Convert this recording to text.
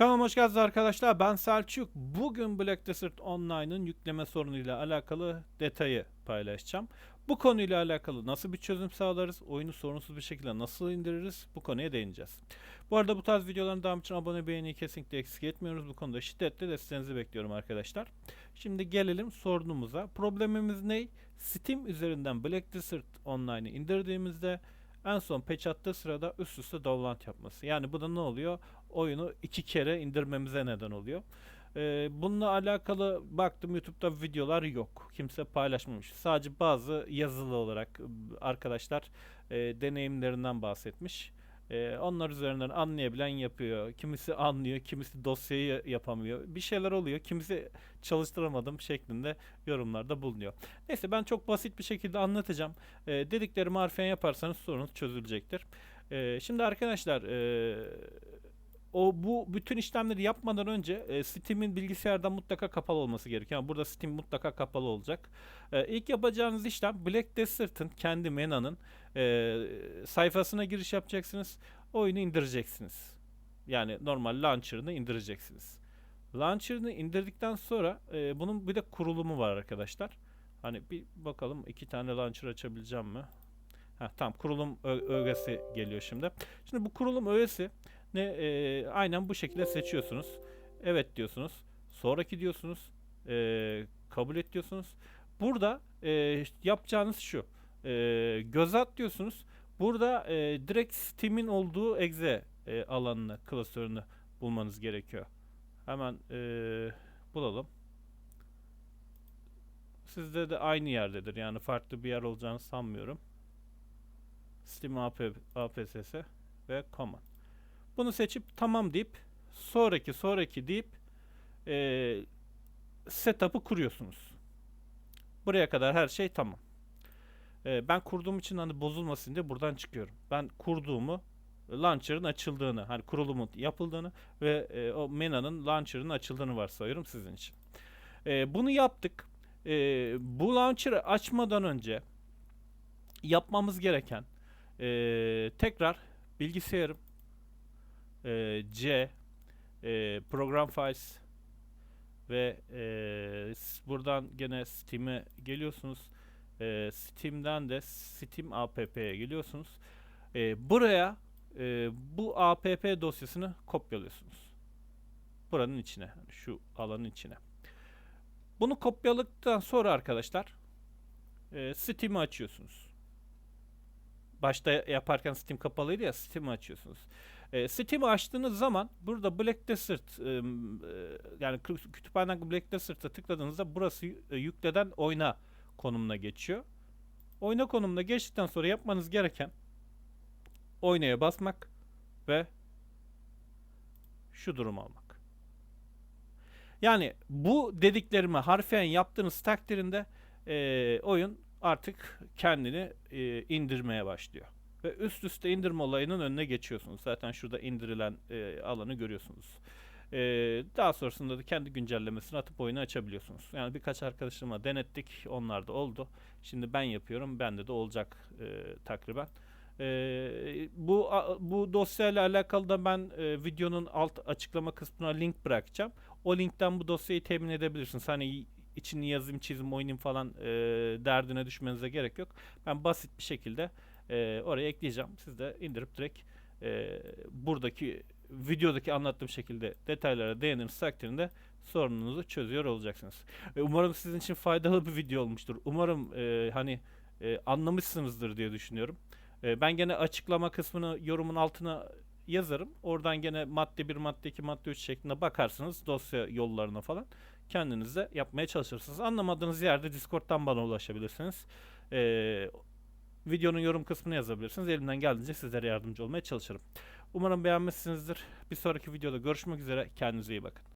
Kanalıma hoş geldiniz arkadaşlar. Ben Selçuk. Bugün Black Desert Online'ın yükleme sorunuyla alakalı detayı paylaşacağım. Bu konuyla alakalı nasıl bir çözüm sağlarız, oyunu sorunsuz bir şekilde nasıl indiririz bu konuya değineceğiz. Bu arada bu tarz videoların devamı için abone beğeni kesinlikle eksik etmiyoruz. Bu konuda şiddetle desteğinizi bekliyorum arkadaşlar. Şimdi gelelim sorunumuza. Problemimiz ne? Steam üzerinden Black Desert Online'ı indirdiğimizde en son patch attığı sırada üst üste download yapması. Yani bu da ne oluyor? Oyunu iki kere indirmemize neden oluyor. Ee, bununla alakalı baktım YouTube'da videolar yok. Kimse paylaşmamış. Sadece bazı yazılı olarak arkadaşlar e, deneyimlerinden bahsetmiş. E, onlar üzerinden anlayabilen yapıyor. Kimisi anlıyor, kimisi dosyayı yapamıyor. Bir şeyler oluyor. Kimisi çalıştıramadım şeklinde yorumlarda bulunuyor. Neyse ben çok basit bir şekilde anlatacağım. E, dediklerimi harfiyen yaparsanız sorunuz çözülecektir. E, şimdi arkadaşlar e, o bu bütün işlemleri yapmadan önce e, Steam'in bilgisayardan mutlaka kapalı olması gerekiyor. Yani burada Steam mutlaka kapalı olacak. E, ilk yapacağınız işlem Black Desert'ın kendi Mena'nın e, sayfasına giriş yapacaksınız. Oyunu indireceksiniz. Yani normal launcher'ını indireceksiniz. Launcher'ını indirdikten sonra e, bunun bir de kurulumu var arkadaşlar. Hani bir bakalım iki tane launcher açabileceğim mi? Heh, tamam kurulum ö- ögesi geliyor şimdi. Şimdi bu kurulum ögesi ne e, aynen bu şekilde seçiyorsunuz. Evet diyorsunuz. Sonraki diyorsunuz. E, kabul et diyorsunuz. Burada e, yapacağınız şu. E, göz at diyorsunuz. Burada e, direkt Steam'in olduğu exe e, alanını, klasörünü bulmanız gerekiyor. Hemen e, bulalım. Sizde de aynı yerdedir. Yani farklı bir yer olacağını sanmıyorum. Steam AP, APSS ve Common. Bunu seçip tamam deyip sonraki sonraki deyip e, setup'ı kuruyorsunuz. Buraya kadar her şey tamam. E, ben kurduğum için hani bozulmasın diye buradan çıkıyorum. Ben kurduğumu launcher'ın açıldığını, hani kurulumun yapıldığını ve e, o Mena'nın launcher'ın açıldığını varsayıyorum sizin için. E, bunu yaptık. E, bu launcher'ı açmadan önce yapmamız gereken e, tekrar bilgisayarım e, C e, program files ve e, buradan gene Steam'e geliyorsunuz. E, Steam'den de Steam app'ye geliyorsunuz. E, buraya e, bu app dosyasını kopyalıyorsunuz. Buranın içine, yani şu alanın içine. Bunu kopyaladıktan sonra arkadaşlar e, Steam'i açıyorsunuz. Başta yaparken Steam kapalıydı ya Steam'i açıyorsunuz. E, Steam'i açtığınız zaman burada Black Desert e, e, yani kü- kütüphaneden Black Desert'a tıkladığınızda burası e, yükleden oyna konumuna geçiyor. Oyna konumuna geçtikten sonra yapmanız gereken oynaya basmak ve şu durumu almak. Yani bu dediklerimi harfiyen yaptığınız takdirinde e, oyun artık kendini e, indirmeye başlıyor. Ve üst üste indirme olayının önüne geçiyorsunuz. Zaten şurada indirilen e, alanı görüyorsunuz. E, daha sonrasında da kendi güncellemesini atıp oyunu açabiliyorsunuz. Yani birkaç arkadaşıma denettik. Onlar da oldu. Şimdi ben yapıyorum. Bende de olacak e, takriben. E, bu bu dosyayla alakalı da ben e, videonun alt açıklama kısmına link bırakacağım. O linkten bu dosyayı temin edebilirsiniz. Hani içini yazayım, çizim, oynayayım falan e, derdine düşmenize gerek yok. Ben basit bir şekilde e, oraya ekleyeceğim. Siz de indirip direkt e, buradaki videodaki anlattığım şekilde detaylara değiniriz takdirinde sorununuzu çözüyor olacaksınız. E, umarım sizin için faydalı bir video olmuştur. Umarım e, hani e, anlamışsınızdır diye düşünüyorum. E, ben gene açıklama kısmını yorumun altına yazarım. Oradan gene madde 1, madde 2, madde 3 şeklinde bakarsınız dosya yollarına falan. Kendiniz de yapmaya çalışırsınız. Anlamadığınız yerde Discord'dan bana ulaşabilirsiniz. E, videonun yorum kısmına yazabilirsiniz. Elimden geldiğince sizlere yardımcı olmaya çalışırım. Umarım beğenmişsinizdir. Bir sonraki videoda görüşmek üzere. Kendinize iyi bakın.